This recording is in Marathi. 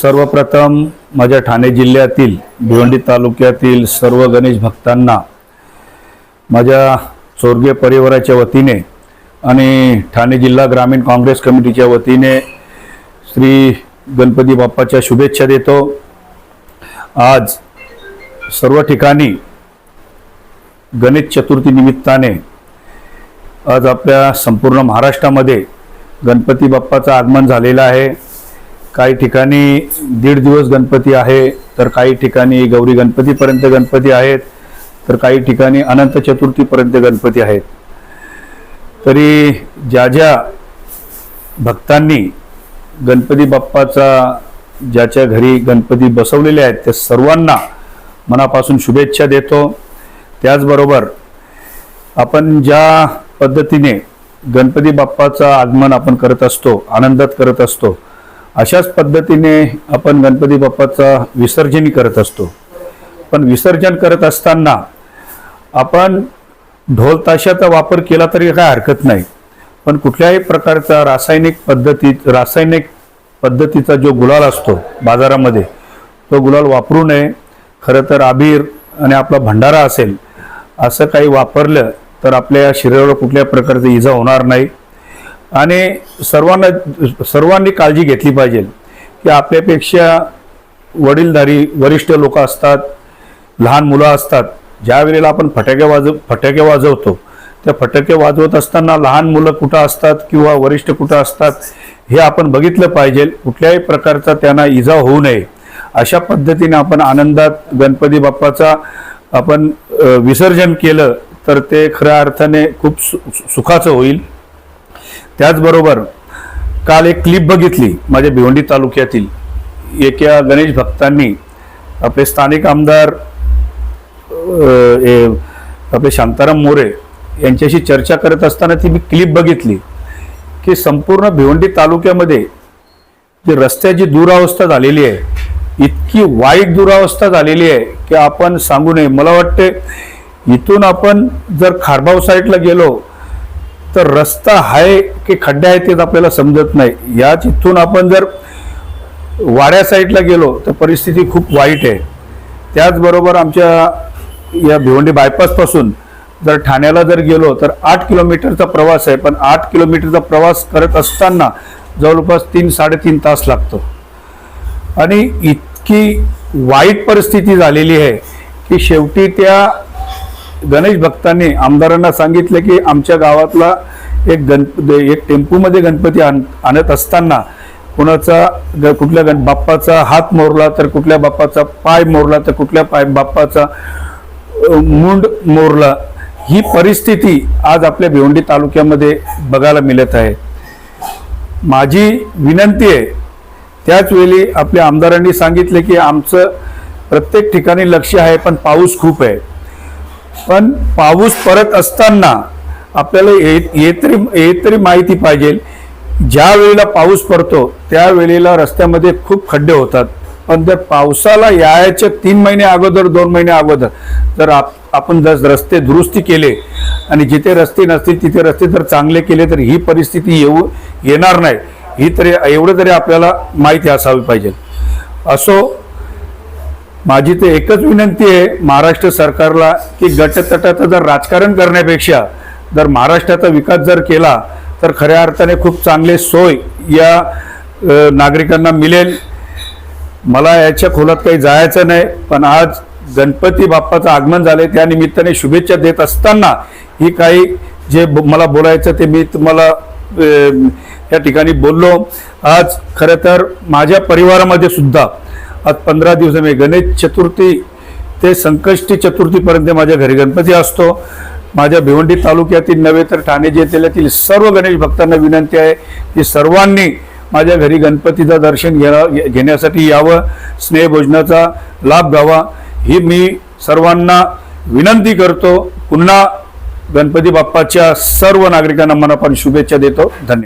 सर्वप्रथम माझ्या ठाणे जिल्ह्यातील भिवंडी तालुक्यातील सर्व गणेश भक्तांना माझ्या चोरगे परिवाराच्या वतीने आणि ठाणे जिल्हा ग्रामीण काँग्रेस कमिटीच्या वतीने श्री गणपती बाप्पाच्या शुभेच्छा देतो. आज सर्व ठिकाणी गणेश चतुर्थी निमित्ताने आज आपल्या संपूर्ण महाराष्ट्रामध्ये गणपती बाप्पाचं आगमन झालेलं आहे. काही ठिकाणी दीड दिवस गणपती आहे तर काही ठिकाणी गौरी गणपतीपर्यंत गणपती आहेत तर काही ठिकाणी अनंत चतुर्थीपर्यंत गणपती आहेत. तरी ज्या ज्या भक्तांनी गणपती बाप्पाचा ज्याच्या घरी गणपती बसवलेले आहेत त्या सर्वांना मनापासून शुभेच्छा देतो. त्याचबरोबर आपण ज्या पद्धतीने गणपती बाप्पाचं आगमन आपण करत असतो आनंदात करत असतो अशाच पद्धतीने आपण गणपती बाप्पाचा विसर्जनही करत असतो. पण विसर्जन करत असताना आपण ढोल ताशाचा वापर केला तरी काय हरकत नाही. पण कुठल्याही प्रकारचा रासायनिक पद्धती रासायनिक पद्धतीचा जो गुलाल असतो बाजारामध्ये तो गुलाल वापरू नये. खरं तर आबीर आणि आपला भंडारा असेल असं काही वापरलं तर आपल्या शरीरावर कुठल्या प्रकारची इजा होणार नाही. आणि सर्वांना सर्वांनी काळजी घेतली पाहिजे की आपल्यापेक्षा वडीलधारी वरिष्ठ लोक असतात लहान मुलं असतात ज्या वेळेला आपण फटाके वाजव फटाके वाजवतो त्या फटाके वाजवत असताना लहान मुलं कुठं असतात किंवा वरिष्ठ कुठं असतात हे आपण बघितलं पाहिजे. कुठल्याही प्रकारचा त्यांना इजा होऊ नये. अशा पद्धतीने आपण आनंदात गणपती बाप्पाचा आपण विसर्जन केलं तर ते खऱ्या अर्थाने खूप सु सुखाचं होईल. त्याचबरोबर काल एक क्लिप बघितली माझ्या भिवंडी तालुक्यातील. एका गणेश भक्तांनी आपले स्थानिक आमदार आपले शांताराम मोरे यांच्याशी चर्चा करत असताना ती मी क्लिप बघितली की संपूर्ण भिवंडी तालुक्यामध्ये जी रस्त्याची दुरावस्था झालेली आहे इतकी वाईट दुरावस्था झालेली आहे की आपण सांगू नये. मला वाटते इथून आपण जर खारबाव साईडला गेलो तर रस्ता आहे की खड्डे आहेत तेच आपल्याला समजत नाही. या तिथून आपण जर वाड्या साईडला गेलो तर परिस्थिती खूप वाईट आहे. त्याचबरोबर आमच्या या भिवंडी बायपासपासून जर ठाण्याला जर गेलो तर आठ किलोमीटरचा प्रवास आहे. पण आठ किलोमीटरचा प्रवास करत असताना जवळपास तीन साडेतीन तास लागतो. आणि इतकी वाईट परिस्थिती झालेली आहे की शेवटी त्या गणेश भक्तांनी आमदारांना सांगितलं की आमच्या गावातला एक गण एक टेम्पूमध्ये गणपती आण आणत असताना कुणाचा ग- कुठल्या गण बाप्पाचा हात मोरला तर कुठल्या बाप्पाचा पाय मोरला तर कुठल्या पाय बाप्पाचा मुंड मोरला ही परिस्थिती आज आपल्या भिवंडी तालुक्यामध्ये बघायला मिळत आहे. माझी विनंती आहे त्याच वेळी आपल्या आमदारांनी सांगितले की आमचं प्रत्येक ठिकाणी लक्ष आहे पण पाऊस खूप आहे. पण पाऊस परत असताना आपल्याला हे येतरी हे तरी माहिती पाहिजे. ज्या वेळेला पाऊस पडतो त्यावेळेला रस्त्यामध्ये खूप खड्डे होतात. पण जर पावसाला यायच्या तीन महिने अगोदर दोन महिने अगोदर जर आप आपण जर रस्ते दुरुस्ती केले आणि जिथे रस्ते नसतील तिथे रस्ते जर चांगले केले तर ही परिस्थिती येऊ येणार नाही. ही तरी एवढं तरी आपल्याला माहिती असावी पाहिजे. असो माझी ते एकच विनंती आहे महाराष्ट्र सरकारला की गटतटाचं जर राजकारण करण्यापेक्षा जर महाराष्ट्राचा विकास जर केला तर खऱ्या अर्थाने खूप चांगले सोय या नागरिकांना मिळेल. मला याच्या खोलात काही जायचं नाही पण आज गणपती बाप्पाचं आगमन झाले त्या निमित्ताने शुभेच्छा देत असताना ही काही जे मला बोलायचं ते मी तुम्हाला या ठिकाणी बोललो. आज खरं तर माझ्या परिवारामध्ये सुद्धा आज पंधरा दिवस मी गणेश चतुर्थी ते संकष्टी चतुर्थीपर्यंत माझ्या घरी गणपती असतो. माझ्या भिवंडी तालुक्यातील नव्हे तर ठाणे जिल्ह्यातील सर्व गणेश भक्तांना विनंती आहे की सर्वांनी माझ्या घरी गणपतीचं दर्शन घ्या घेण्यासाठी यावं स्नेहभोजनाचा लाभ घ्यावा. ही मी सर्वांना विनंती करतो. पुन्हा गणपती बाप्पाच्या सर्व नागरिकांना मनापासून शुभेच्छा देतो. धन्यवाद.